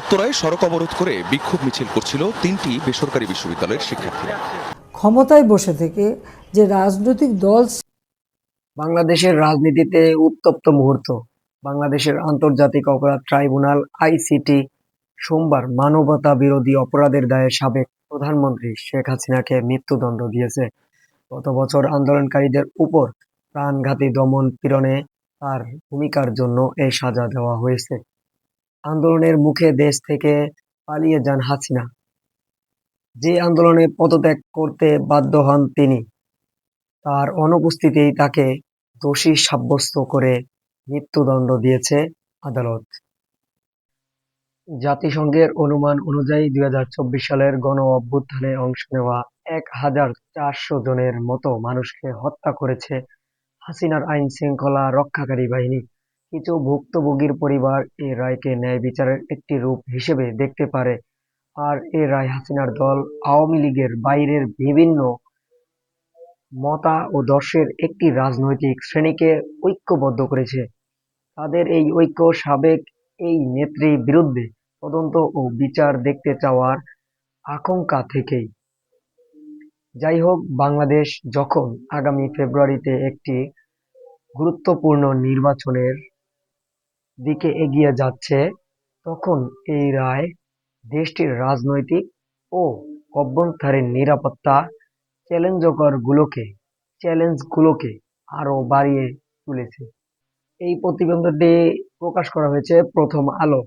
উত্তরায় সড়ক অবরোধ করে বিক্ষোভ মিছিল করছিল তিনটি বেসরকারি বিশ্ববিদ্যালয়ের শিক্ষার্থীরা। ক্ষমতায় বসে থেকে যে রাজনৈতিক দল বাংলাদেশের রাজনীতিতে উত্তপ্ত মুহূর্ত। বাংলাদেশের আন্তর্জাতিক অপরাধ ট্রাইব্যুনাল আইসিটি সোমবার মানবতা বিরোধী অপরাধের দায়ে সাবেক প্রধানমন্ত্রী শেখ হাসিনাকে মৃত্যুদণ্ড দিয়েছে। গত বছর আন্দোলনকারীদের উপর প্রাণঘাতী দমন পীড়নে তার ভূমিকার জন্য এই সাজা দেওয়া হয়েছে। আন্দোলনের মুখে দেশ থেকে পালিয়ে যান হাসিনা। যে আন্দোলনে পদত্যাগ করতে বাধ্য হন তিনি, তার অনুপস্থিতিতেই তাকে দোষী সাব্যস্ত করে মৃত্যুদণ্ড দিয়েছে আদালত। জাতিসংঘের অনুমান অনুযায়ী দুই হাজার চব্বিশ সালের গণ অভ্যুত্থানে অংশ নেওয়া এক হাজার চারশো জনের মতো মানুষকে হত্যা করেছে হাসিনার আইন শৃঙ্খলা রক্ষাকারী বাহিনী। কিছু ভুক্তভোগীর পরিবার এই রায়কে ন্যায় বিচারের একটি রূপ হিসেবে দেখতে পারে। আর এ রায় হাসিনার দল আওয়ামী লীগের বাইরের বিভিন্ন মতা ও দর্শের একটি রাজনৈতিক শ্রেণীকে ঐক্যবদ্ধ করেছে। তাদের এই ঐক্য সাবেক এই নেত্রীর বিরুদ্ধে তদন্ত ও বিচার দেখতে চাওয়ার আশঙ্কা থেকেই। যাই হোক, বাংলাদেশ যখন আগামী ফেব্রুয়ারিতে একটি গুরুত্বপূর্ণ নির্বাচনের দিকে এগিয়ে যাচ্ছে, তখন এই রায় দেশটির রাজনৈতিক ও অভ্যন্তরীণ নিরাপত্তা চ্যালেঞ্জকরগুলোকে, চ্যালেঞ্জগুলোকে আরও বাড়িয়ে তুলেছে। এই প্রতিবেদনটি প্রকাশ করা হয়েছে প্রথম আলো।